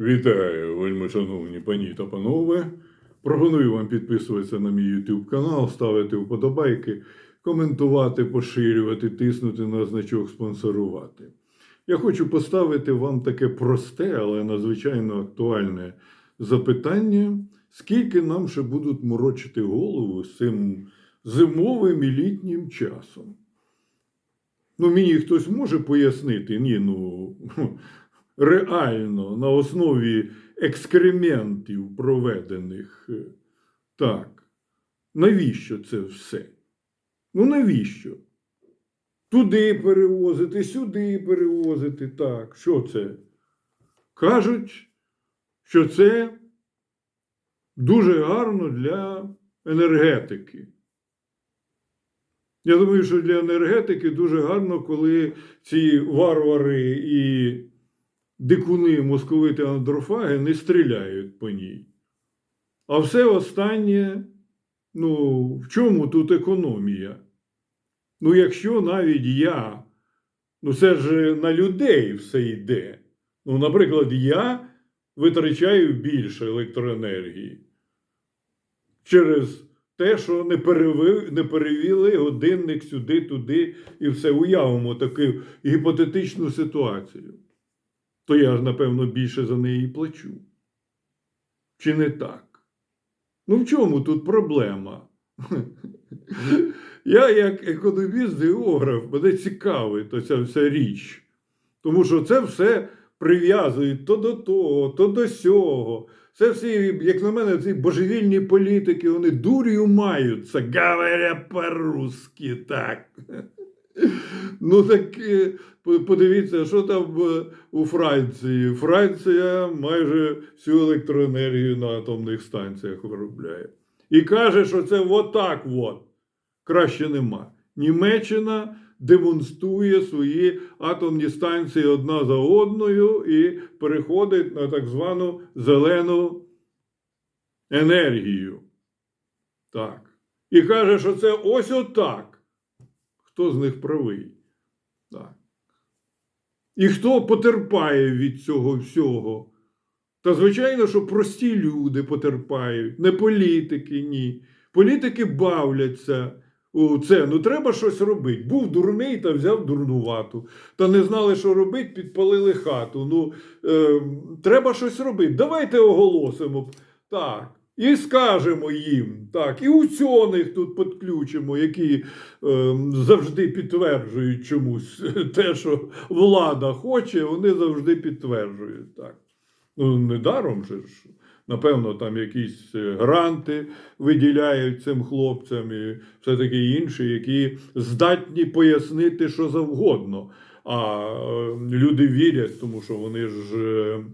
Вітаю, вельми шановні пані та панове. Пропоную вам підписуватися на мій YouTube канал, ставити вподобайки, коментувати, поширювати, тиснути на значок спонсорувати. Я хочу поставити вам таке просте, але надзвичайно актуальне запитання: скільки нам ще будуть морочити голову з цим зимовим і літнім часом? Ну, мені хтось може пояснити, ні, ну реально на основі екскрементів проведених. е, Так. Навіщо це все? Ну навіщо? Туди перевозити, сюди перевозити. Так, що це? Кажуть, що це дуже гарно для енергетики. Я думаю, що для енергетики дуже гарно, коли ці варвари і дикуни московити андрофаги не стріляють по ній. А все останнє, ну, в чому тут економія? Ну, якщо навіть я, ну це ж на людей все йде. Ну, наприклад, я витрачаю більше електроенергії через те, що не, переви, не перевіли годинник сюди, туди і все. Уявимо таку гіпотетичну ситуацію. То я ж, напевно, більше за неї плачу. Чи не так? Ну в чому тут проблема? Я, як економіст-географ, мене цікавить ця вся річ. Тому що це все прив'язують то до того, то до сього. Це всі, як на мене, ці божевільні політики, вони дур'ю маються, говоря по-русски, так. Ну так е, подивіться, що там е, у Франції. Франція майже всю електроенергію на атомних станціях виробляє. І каже, що це отак от. Краще нема. Німеччина демонструє свої атомні станції одна за одною і переходить на так звану зелену енергію. Так. І каже, що це ось отак. Хто з них правий? Так. І хто потерпає від цього всього? Та звичайно, що прості люди потерпають, не політики, ні. Політики бавляться у це. Ну треба щось робити. Був дурний та взяв дурнувату. Та не знали, що робити, підпалили хату. Ну, е, треба щось робити. Давайте оголосимо. Так. І скажемо їм, так, і учених тут підключимо, які е, завжди підтверджують чомусь те, що влада хоче, вони завжди підтверджують. Так. Ну, недаром же ж. Напевно, там якісь е, гранти виділяють цим хлопцям і все таке інше, які здатні пояснити, що завгодно. А е, люди вірять, тому що вони ж е,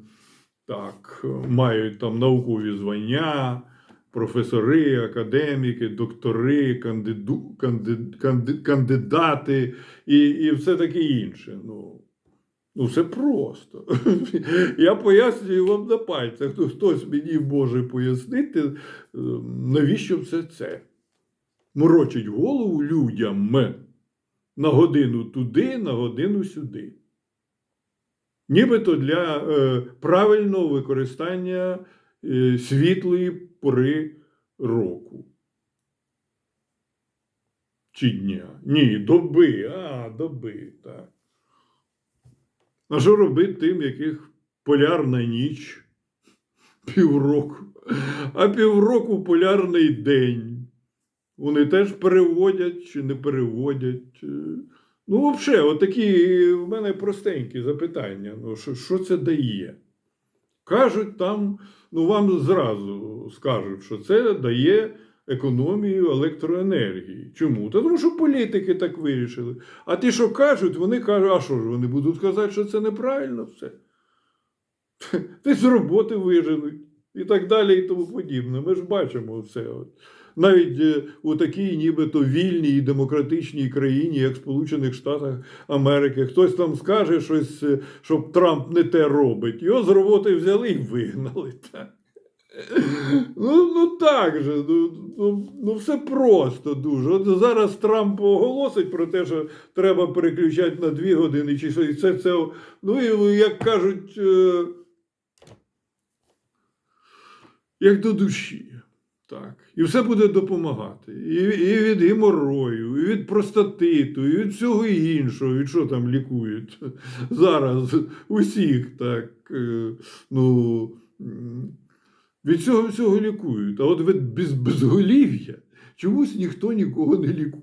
так мають там наукові звання, професори, академіки, доктори, кандиду, кандид, кандид, кандидати і, і все таке інше. Ну, Ну, все просто. Я пояснюю вам на пальцях. Ну, Хтось мені може пояснити, е, навіщо все це? Морочить голову людям на годину туди, на годину сюди. Нібито для е, правильного використання е, світлої пори року. Чи дня? Ні, доби. А, доби, так. А що робити тим, яких полярна ніч півроку, а півроку полярний день? Вони теж переводять чи не переводять? Е, Ну, взагалі, отакі в мене простенькі запитання. Ну, що, що це дає? Кажуть там, ну вам зразу скажуть, що це дає економію електроенергії. Чому? Та тому що політики так вирішили. А ті, що кажуть, вони кажуть, а що ж вони будуть казати, що це неправильно все. Ти з роботи виженуть і так далі, і тому подібне. Ми ж бачимо все. Навіть е, у такій нібито вільній і демократичній країні, як Сполучених Штатах Америки, хтось там скаже щось, е, що Трамп не те робить. Його з роботи взяли і вигнали. Так. Ну, ну так же, ну, ну, ну все просто дуже. От зараз Трамп оголосить про те, що треба переключати на дві години, чи що, і це, це, ну і як кажуть, е, як до душі. Так. І все буде допомагати. І, і від геморою, і від простатиту, і від всього іншого, від що там лікують зараз усіх так. е, Ну, від цього всього лікують. А от від без, безголів'я чомусь ніхто нікого не лікує.